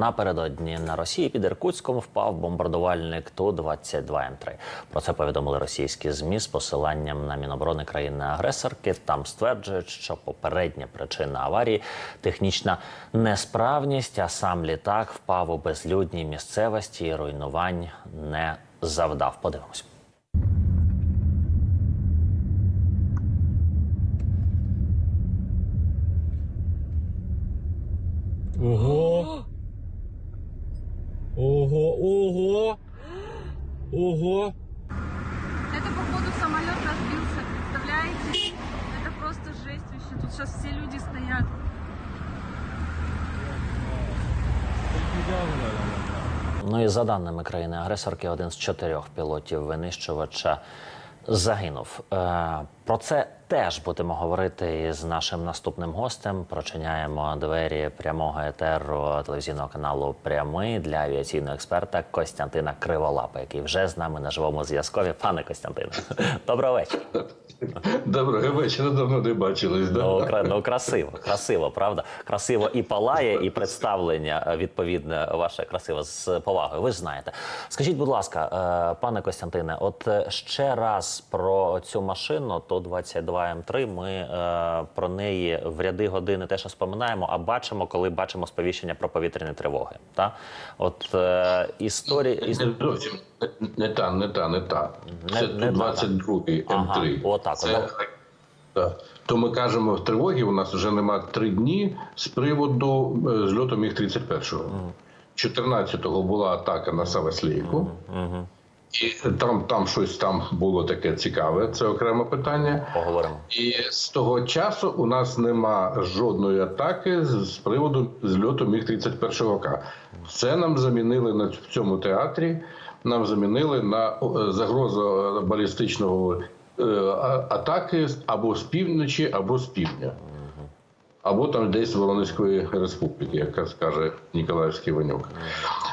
напередодні на Росії під Іркутськом впав бомбардувальник Ту-22М3. Про це повідомили російські змі з посиланням на Міноборони країни-агресорки. Там стверджують, що попередня причина аварії технічна несправність, а сам літак впав у безлюдній місцевості і руйнувань не завдав. Подивимось. Ого. Ого, ого. Ого. Это, походу, самолет разбился. Представляете? Это просто жесть вообще. Тут сейчас все люди стоят. Ну і за даними країни-агресорки, один з чотирьох пілотів винищувача загинув. Про це теж будемо говорити із нашим наступним гостем. Прочиняємо двері прямого етеру телевізійного каналу Прямий для авіаційного експерта Костянтина Криволапа, який вже з нами на живому зв'язкові. Пане Костянтине, доброго вечора. Доброго вечора, давно не бачились. Да? Ну, ну красиво, красиво, правда? Красиво і палає, і представлення відповідне ваше красиво з повагою. Ви ж знаєте. Скажіть, будь ласка, е, пане Костянтине, от е, ще раз про цю машину, то 22 М3, Ми е, про неї в ряди години теж споминаємо, а бачимо, коли бачимо сповіщення про повітряні тривоги. Та от е, історія іс... Не зовсім не, не та, не та, не та. Не- Це не та, 22 М3. Ага, отак, Це, отак. да. То ми кажемо, в тривогі у нас вже нема три дні з приводу е, зльоту Міг-31. 14-го була атака на Саваслійку. І там, там щось там було таке цікаве, це окреме питання. поговоримо. І з того часу у нас нема жодної атаки з, приводу зльоту Міг 31 К. Це нам замінили на в цьому театрі. Нам замінили на загрозу балістичного е, атаки або з півночі, або з півдня. Або там десь з республіки, як скаже Ніколаївський Ванюк.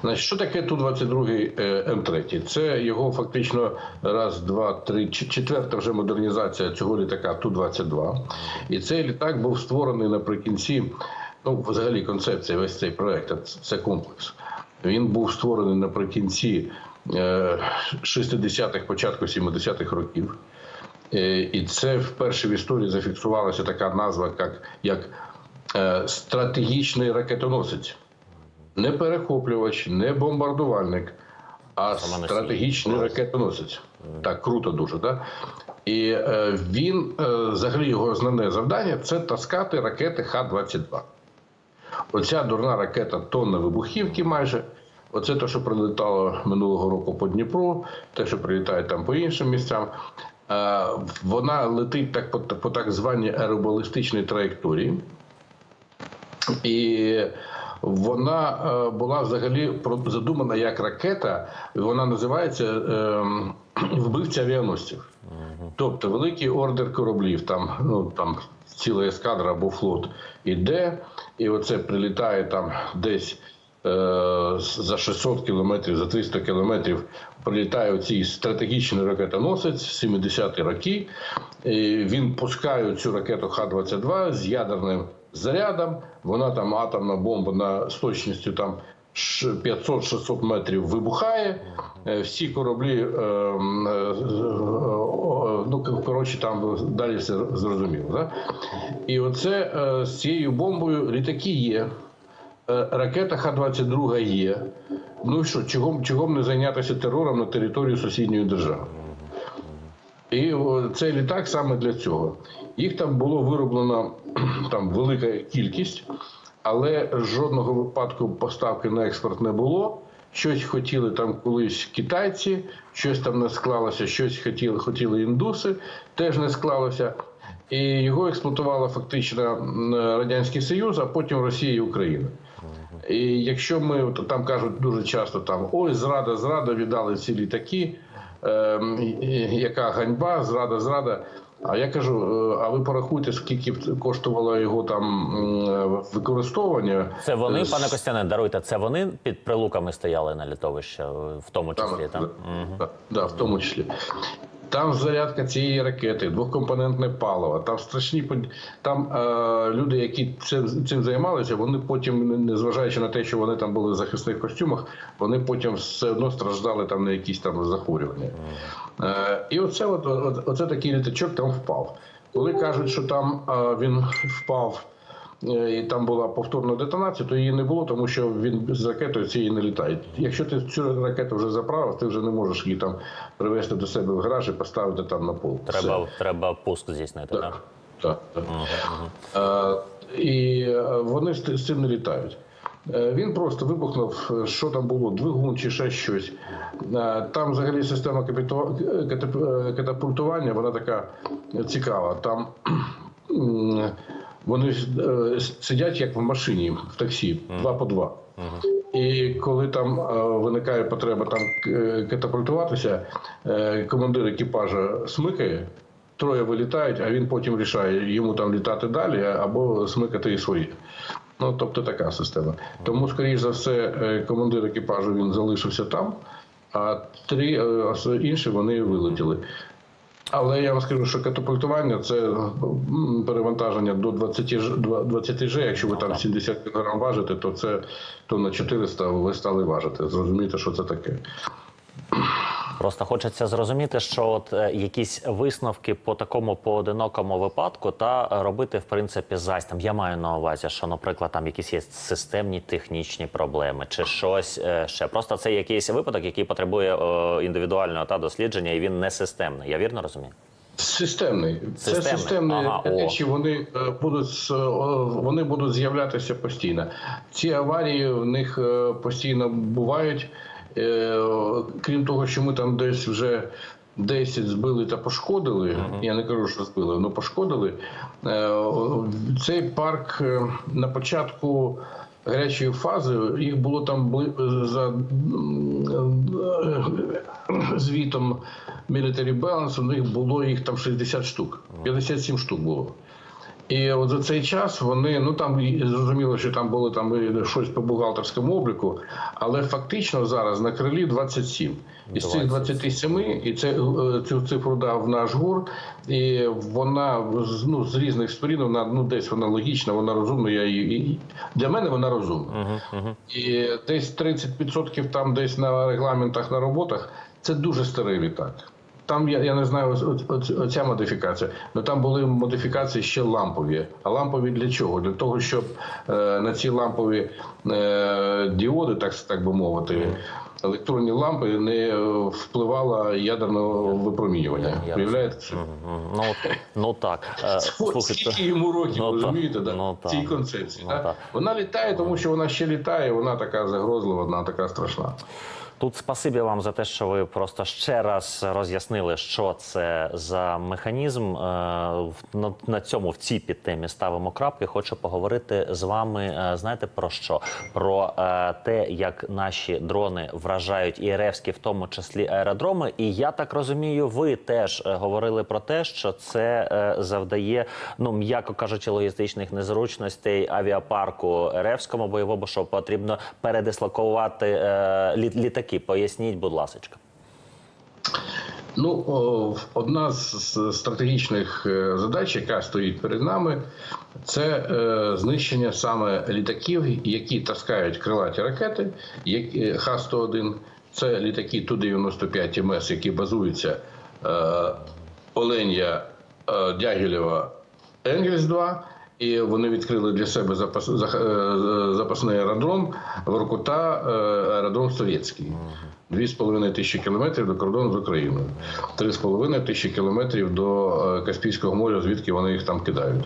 Значить, що таке Ту-22 е, М3? Це його фактично раз, два, три, четверта вже модернізація цього літака Ту-22. І цей літак був створений наприкінці. Ну, взагалі, концепція, весь цей проект, це- комплекс. Він був створений наприкінці е, 60-х, початку 70-х років. Е, І це вперше в історії зафіксувалася така назва, як, як е, стратегічний ракетоносець. Не перехоплювач, не бомбардувальник, а стратегічний ракетоносець. Так, круто дуже, так? І е, він, взагалі, його основне завдання це таскати ракети Х-22. Оця дурна ракета тонна вибухівки майже. Оце те, що прилетало минулого року по Дніпру, те, що прилітає там по іншим місцям. Вона летить так по, по так званій аеробалістичній траєкторії. І вона е, була взагалі задумана як ракета. Вона називається е, вбивця авіаносців. Тобто великий ордер кораблів, там, ну, там ціла ескадра або флот іде, і оце прилітає там десь за 600 кілометрів, за 300 кілометрів прилітає оцей стратегічний ракетоносець 70-ті роки. Він пускає цю ракету Х-22 з ядерним зарядом. Вона там атомна бомба на з точністю там 500-600 метрів вибухає. Е, Всі кораблі, е, е, е, ну коротше, там далі все зрозуміло. Да? І оце е, з цією бомбою літаки є. Е, Ракета Х-22 є. Ну і що, чого, чого б не зайнятися терором на території сусідньої держави? І о, цей літак саме для цього. Їх там було вироблено там велика кількість, але жодного випадку поставки на експорт не було. Щось хотіли там колись китайці, щось там не склалося, щось хотіли, хотіли індуси, теж не склалося. І його експлуатувала фактично Радянський Союз, а потім Росія і Україна. І якщо ми от там кажуть дуже часто там ой, зрада, зрада, віддали ці літаки, і яка ганьба, зрада, зрада. А я кажу: е, а ви порахуйте, скільки коштувало його там використовування? Це вони, Е, пане Костяне, даруйте. Це вони під прилуками стояли на літовищі, в тому числі. Там, Там да, да, в тому числі. Там зарядка цієї ракети, двохкомпонентне паливо, там страшні под- там е, люди, які цим, цим займалися, вони потім, незважаючи на те, що вони там були в захисних костюмах, вони потім все одно страждали там на якісь там захворювання. Е, і оце, от, от, оце такий літачок там впав. Коли кажуть, що там е, він впав. Е, І там була повторна детонація, то її не було, тому що він з ракетою цієї не літає. Якщо ти цю ракету вже заправив, ти вже не можеш її там привезти до себе в гараж і поставити там на пол. Все. Треба, треба пуск здійснити, так? Так, так. Е, і е, вони з, з цим не літають. Е, Він просто вибухнув, що там було, двигун чи ще щось. Там взагалі система катапультування, вона така цікава. Там вони е, сидять як в машині, в таксі, два по два. І коли там е, виникає потреба там е, катапультуватися, е, командир екіпажа смикає, троє вилітають, а він потім рішає, йому там літати далі або смикати і свої. Ну, тобто така система. Тому, скоріш за все, е, командир екіпажу він залишився там, а три е, інші вони вилетіли. Але я вам скажу, що катапультування це перевантаження до 20 ж- два- 20 Ж. Якщо ви там 70 кг важите, то це то на 400 ви стали важити. Зрозумієте, що це таке. Просто хочеться зрозуміти, що от е, якісь висновки по такому поодинокому випадку та робити в принципі зась там. Я маю на увазі, що, наприклад, там якісь є системні технічні проблеми чи щось е, ще. Просто це якийсь випадок, який потребує індивідуального та дослідження, і він не системний. Я вірно розумію? Системний. Це Системний. системні Ага, о. речі, вони е, будуть вони будуть з'являтися постійно. Ці аварії в них постійно бувають. Е, Крім того, що ми там десь вже 10 збили та пошкодили. Я не кажу, що збили, але пошкодили. Е, Цей парк е, на початку. Гарячої фази їх було там за звітом Military Balance, у них було їх там 60 штук, 57 штук було. І от за цей час вони, ну там зрозуміло, що там було там щось по бухгалтерському обліку, але фактично зараз на крилі 27. Із цих 27, і це, е, цю цифру дав наш ГУР, і вона ну, з різних сторін, вона ну, десь вона логічна, вона розумна. Я її, для мене вона розумна. І десь 30% там десь на регламентах на роботах це дуже старий літак. Там я, я не знаю оця модифікація. але там були модифікації ще лампові. А лампові для чого? Для того, щоб е, на ці лампові е, діоди, так, так би мовити, електронні лампи не впливало ядерне випромінювання. Уявляєте? це? Ну, ну так. Е, Слухайте, скільки йому років, ну, розумієте, да? ну, цій концепції. Ну, так. Вона літає, тому що вона ще літає, вона така загрозлива, вона така страшна. Тут спасибі вам за те, що ви просто ще раз роз'яснили, що це за механізм. Е, На, цьому в цій підтемі ставимо крапки. Хочу поговорити з вами. е, Знаєте про що? Про е, те, як наші дрони вражають і РФські, в тому числі аеродроми. І я так розумію, ви теж говорили про те, що це завдає, ну м'яко кажучи, логістичних незручностей авіапарку РФському бойовому, що потрібно передислокувати е, лі- Поясніть, будь ласка. Ну, одна з стратегічних е, задач, яка стоїть перед нами, це е, знищення саме літаків, які таскають крилаті ракети, Х-101. Це літаки Ту-95 МС, які базуються е, Оленя е, Дягілєва Енгельс-2. І вони відкрили для себе запас, е, запасний аеродром Воркута, е, аеродром Совєтський. Дві з половиною тисячі кілометрів до кордону з Україною, три з половиною тисячі кілометрів до е, Каспійського моря, звідки вони їх там кидають.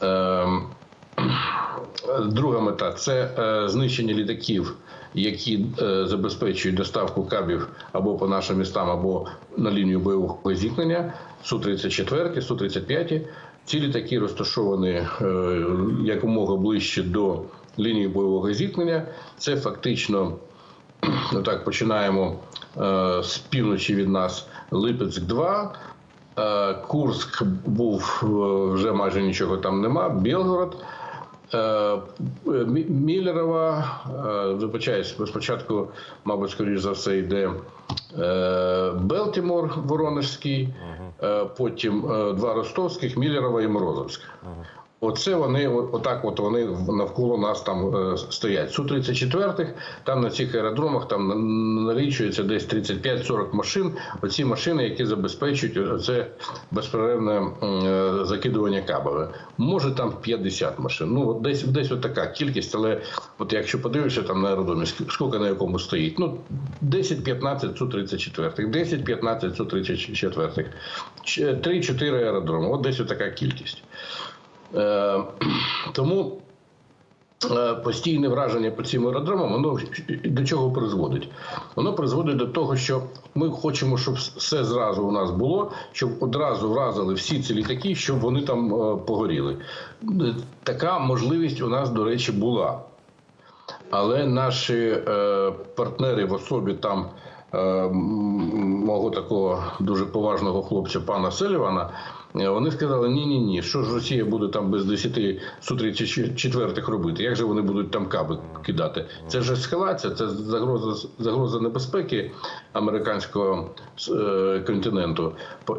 Ем, Друга мета це знищення літаків, які забезпечують доставку кабів або по нашим містам, або на лінію бойового зіткнення. Су-34, Су-35. Ці літаки розташовані е, якомога ближче до лінії бойового зіткнення. Це фактично ну так починаємо е, з півночі від нас Липецьк 2 Е, Курск був вже майже нічого там нема. Білгород. Мі- Міллерова, е, спочатку, мабуть, скоріш за все, йде Белтімор Воронежський, е, потім е, два ростовських, Міллерова і Морозовська. Оце вони, отак от вони навколо нас там е, стоять. Су-34, там на цих аеродромах там налічується десь 35-40 машин. Оці машини, які забезпечують це безперервне е, закидування кабелів. Може там 50 машин. Ну, десь, десь от така кількість, але от якщо подивишся там на аеродромі, ск- скільки на якому стоїть, ну 10-15 Су-34, 10-15 Су-34, 3-4 аеродроми. От десь от така кількість. Е, тому е, постійне враження по цим аеродромам, воно до чого призводить? Воно призводить до того, що ми хочемо, щоб все зразу у нас було, щоб одразу вразили всі ці літаки, щоб вони там е, погоріли. Така можливість у нас, до речі, була. Але наші е, партнери в особі там мого такого дуже поважного хлопця пана Селівана, вони сказали: ні, ні, що ж Росія буде там без 10 Су-34 робити? Як же вони будуть там каби кидати? Це ж ескалація, це загроза, загроза небезпеки американського е, континенту.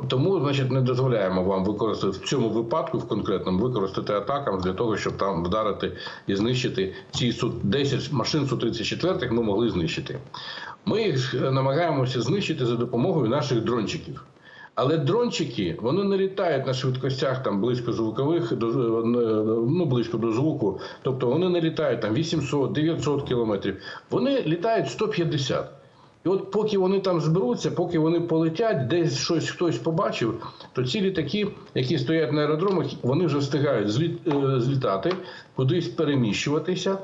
Тому, значить, не дозволяємо вам використати в цьому випадку, в конкретному, використати атакам для того, щоб там вдарити і знищити ці Су 10 машин Су-34 ми могли знищити. Ми їх е, намагаємося знищити за допомогою наших дрончиків. Але дрончики вони не літають на швидкостях там близько звукових е, ну близько до звуку. Тобто вони не літають там 800-900 кілометрів. Вони літають 150. І от поки вони там зберуться, поки вони полетять, десь щось хтось побачив, то ці літаки, які стоять на аеродромах, вони вже встигають е, злітати, кудись переміщуватися.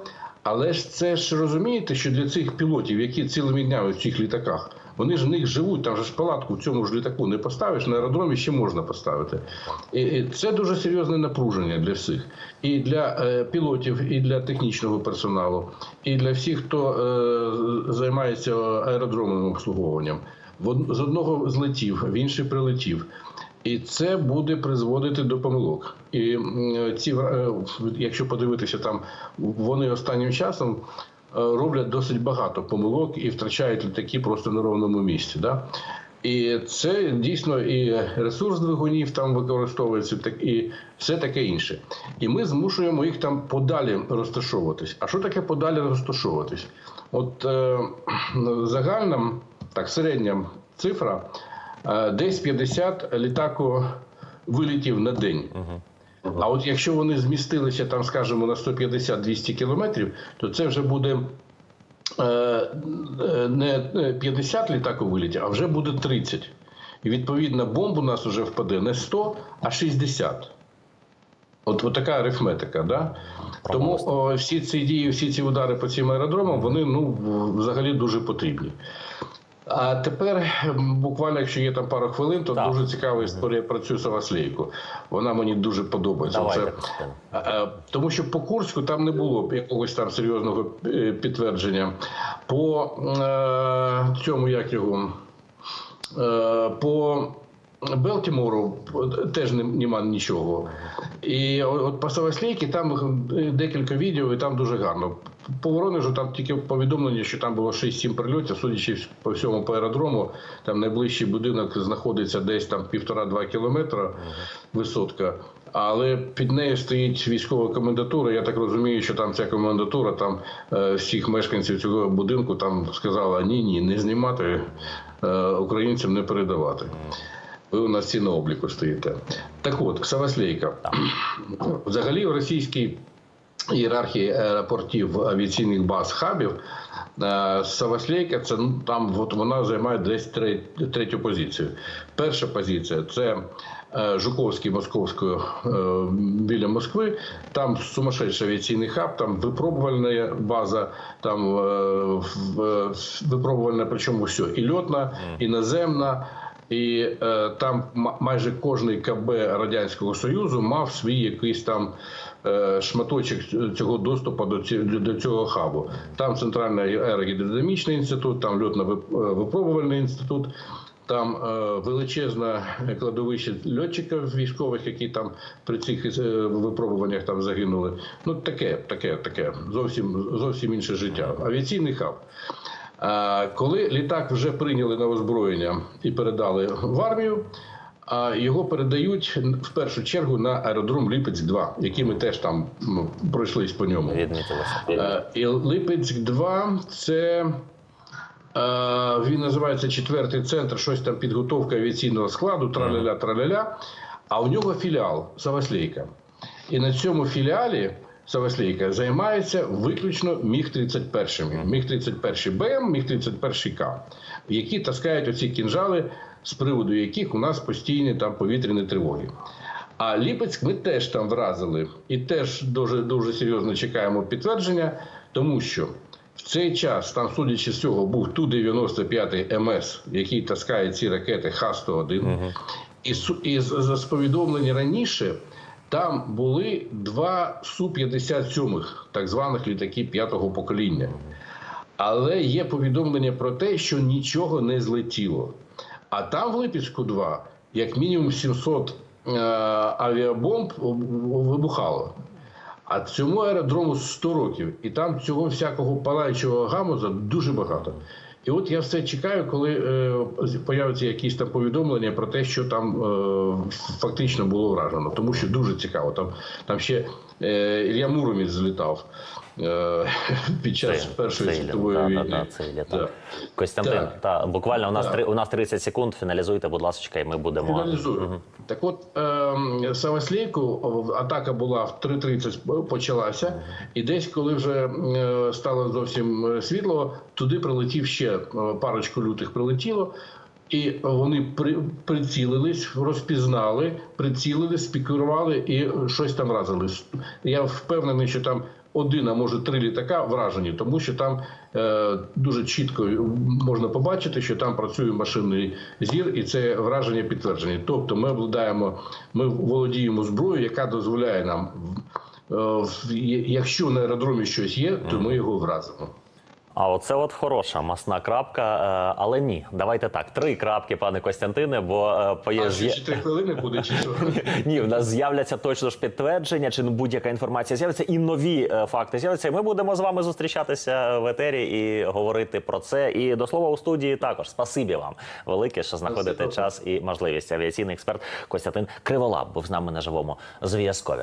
Але ж це ж розумієте, що для цих пілотів, які цілими днями в цих літаках, вони ж в них живуть, там же ж палатку в цьому ж літаку не поставиш, на аеродромі ще можна поставити. І, це дуже серйозне напруження для всіх. І для е, пілотів, і для технічного персоналу, і для всіх, хто е, займається аеродромним обслуговуванням. З одного злетів, в інший прилетів. І це буде призводити до помилок. І ці, е, якщо подивитися там, вони останнім часом роблять досить багато помилок і втрачають літаки просто на ровному місці. Да? І це дійсно і ресурс двигунів там використовується, так і все таке інше. І ми змушуємо їх там подалі розташовуватись. А що таке подалі розташовуватись? От е, загальна, так, середня цифра е, десь 50 літаку вилітів на день. А от якщо вони змістилися там, скажімо, на 150-200 кілометрів, то це вже буде е, не 50 літаків вилітів, а вже буде 30. І відповідно бомб у нас вже впаде не 100, а 60. От, от така арифметика, да? Тому о, всі ці дії, всі ці удари по цим аеродромам, вони ну взагалі дуже потрібні. А тепер буквально, якщо є там пара хвилин, то Так. дуже цікава історія про цю Саваслійку. Вона мені дуже подобається. Давайте, Це-. Е, е, Тому що по Курську там не було якогось там серйозного е, підтвердження. По цьому як його по Белтімору теж не- нема нічого. І от по Саваслейки там е, декілька відео, і там дуже гарно. По Воронежу там тільки повідомлення, що там було 6-7 прильотів, судячи по всьому по аеродрому, там найближчий будинок знаходиться десь там півтора-два кілометра висотка. Але під нею стоїть військова комендатура. Я так розумію, що там ця комендатура, там е, всіх мешканців цього будинку там сказала: ні, ні, не знімати, е, українцям не передавати. Ви у нас всі на обліку стоїте. Так от, Саваслейка. Взагалі в російській ієрархії аеропортів авіаційних баз хабів е, Саваслейка це ну, там от вона займає десь тре- третю позицію. Перша позиція це е, Жуковський Московською е, біля Москви. Там сумасшедший авіаційний хаб, там випробувальна база, там е, випробувальна, причому все і льотна, і наземна. І е, там майже кожний КБ Радянського Союзу мав свій якийсь там е, шматочок цього доступу до, ці, до цього хабу. Там Центральний аерогідродинамічний інститут, там льотно-випробувальний інститут. Там е, величезне кладовище льотчиків військових, які там при цих е, випробуваннях там загинули. Ну таке, таке, таке зовсім зовсім інше життя. Авіаційний хаб. Коли літак вже прийняли на озброєння і передали в армію, його передають в першу чергу на аеродром Липець 2 який ми теж там м, пройшлись по ньому. І Липець 2 це він називається четвертий центр, щось там підготовка авіаційного складу, траляля, траляля. А у нього філіал Саваслейка. І на цьому філіалі Саваслейка займається виключно міг 31 міг 31 БМ, міг 31 К, які таскають оці кінжали, з приводу яких у нас постійні там повітряні тривоги. А Ліпецьк ми теж там вразили і теж дуже дуже серйозно чекаємо підтвердження, тому що в цей час там, судячи з цього, був Ту-95 МС, який таскає ці ракети Х-101. І, су- і з, з повідомлень раніше там були два Су-57, так званих літаки п'ятого покоління. Але є повідомлення про те, що нічого не злетіло. А там в Липецьку 2 як мінімум 700 е, авіабомб вибухало. А цьому аеродрому 100 років, і там цього всякого палаючого гамуза дуже багато. І от я все чекаю, коли е, появляться якісь там повідомлення про те, що там е, фактично було вражено. Тому що дуже цікаво. Там, там ще е, Ілля Муромець злітав під час Це- Першої це світової Ілля, війни. та, та, це Ілля, Да. Костянтин, Так. та, буквально у нас, Так. три, у нас 30 секунд. Фіналізуйте, будь ласка, і ми будемо. Фіналізую. Так от е, Саваслійку атака була в 3.30 почалася, і десь, коли вже е, стало зовсім е, світло, туди прилетів ще е, парочку лютих прилетіло. І вони при, прицілились, розпізнали, прицілились, спікерували і щось там разили. Я впевнений, що там один, а може три літака вражені, тому що там е, дуже чітко можна побачити, що там працює машинний зір, і це враження підтверджені. Тобто, ми обладаємо, ми володіємо зброєю, яка дозволяє нам, е, якщо на аеродромі щось є, то ми його вразимо. А оце от хороша масна крапка, е, але ні. Давайте так. Три крапки, пане Костянтине, бо е, поє... ще чотири хвилини буде чи що? Ні, в нас з'являться точно ж підтвердження, чи будь-яка інформація з'явиться, і нові е, факти з'являться. І ми будемо з вами зустрічатися в етері і говорити про це. І до слова у студії також спасибі вам велике, що знаходите час і можливість. Авіаційний експерт Костянтин Криволап був з нами на живому зв'язкові.